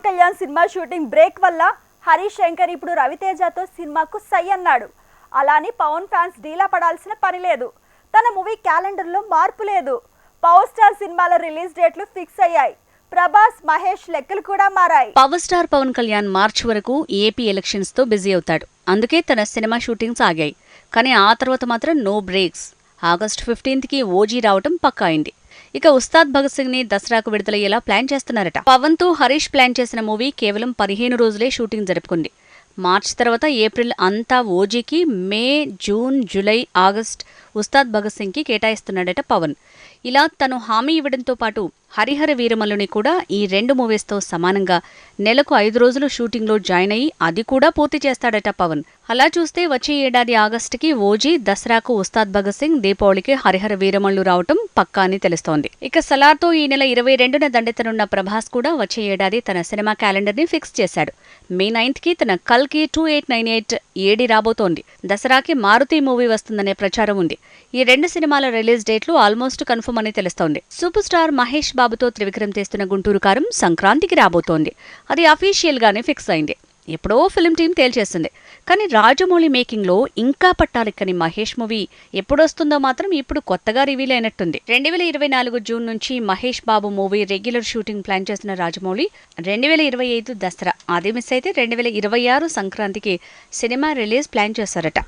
Pawan Kalyan cinema shooting break వల్ల హరీష్ శంకర్ ఇప్పుడు రవితేజతో సినిమాకు సై అన్నాడు. అలానే పవన్ ఫ్యాన్స్ డీలా పడాల్సిన పని లేదు. తన మూవీ క్యాలెండర్లో మార్పు లేదు. పవర్ స్టార్ సినిమాల రిలీజ్ డేట్లు ఫిక్స్ అయ్యాయి. ప్రభాస్ మహేష్ లెక్కలు కూడా మారాయి. Power star Pawan Kalyan March వరకు ఏపీ ఎలక్షన్స్తో బిజీ అవుతాడు. అందుకే తన సినిమా షూటింగ్స్ ఆగాయి. కానీ ఆ తర్వాత మాత్రం నో బ్రేక్స్. ఆగస్టు ఫిఫ్టీన్త్కి ఓజీ రావటం పక్కా అయింది. ఇక ఉస్తాద్ భగత్ సింగ్ని దసరాకు విడుదలయ్యేలా ప్లాన్ చేస్తున్నారట. పవన్తో హరీష్ ప్లాన్ చేసిన మూవీ కేవలం పదిహేను రోజులే షూటింగ్ జరుపుకుంది. మార్చ్ తర్వాత ఏప్రిల్ అంతా ఓజీకి May June July August Ustaad Bhagat సింగ్కి కేటాయిస్తున్నాడట పవన్. ఇలా తను హామీ ఇవ్వడంతో పాటు హరిహర వీరమల్లుని కూడా ఈ రెండు మూవీస్తో సమానంగా నెలకు ఐదు రోజులు షూటింగ్లో జాయిన్ అయ్యి అది కూడా పూర్తి చేస్తాడట పవన్. అలా చూస్తే వచ్చే ఏడాది ఆగస్టుకి ఓజీ దసరాకు ఉస్తాద్ భగత్ సింగ్ దీపావళికి హరిహర వీరమల్లు రావటం పక్కా అని తెలుస్తోంది. ఇక సలార్తో ఈ నెల ఇరవై రెండున దండెత్తనున్న ప్రభాస్ కూడా వచ్చే ఏడాది తన సినిమా క్యాలెండర్ని ఫిక్స్ చేశాడు. మే నైన్త్కి తన కల్కి two eight nine eight AD రాబోతోంది. దసరాకి మారుతి మూవీ వస్తుందనే ప్రచారం ఉంది. ఈ రెండు సినిమాల రిలీజ్ డేట్లు ఆల్మోస్ట్ కన్ఫర్మ్ అని తెలుస్తోంది. సూపర్ స్టార్ మహేష్ బాబుతో త్రివిక్రమ్ తీస్తున్న గుంటూరు కారం సంక్రాంతికి రాబోతోంది. అది అఫీషియల్ గానే ఫిక్స్ అయింది. ఎప్పుడో ఫిల్మ్ టీం తేల్చేస్తుంది. కానీ రాజమౌళి మేకింగ్లో ఇంకా పట్టాలెక్కని మహేష్ మూవీ ఎప్పుడొస్తుందో మాత్రం ఇప్పుడు కొత్తగా రివీల్ అయినట్టుంది. రెండు వేల ఇరవై నాలుగు జూన్ నుంచి Mahesh Babu movie regular shooting plan చేసిన రాజమౌళి రెండు వేల ఇరవై ఐదు దసరా. అది మిస్ అయితే రెండు వేల ఇరవై ఆరు సంక్రాంతికి సినిమా రిలీజ్ ప్లాన్ చేశారట.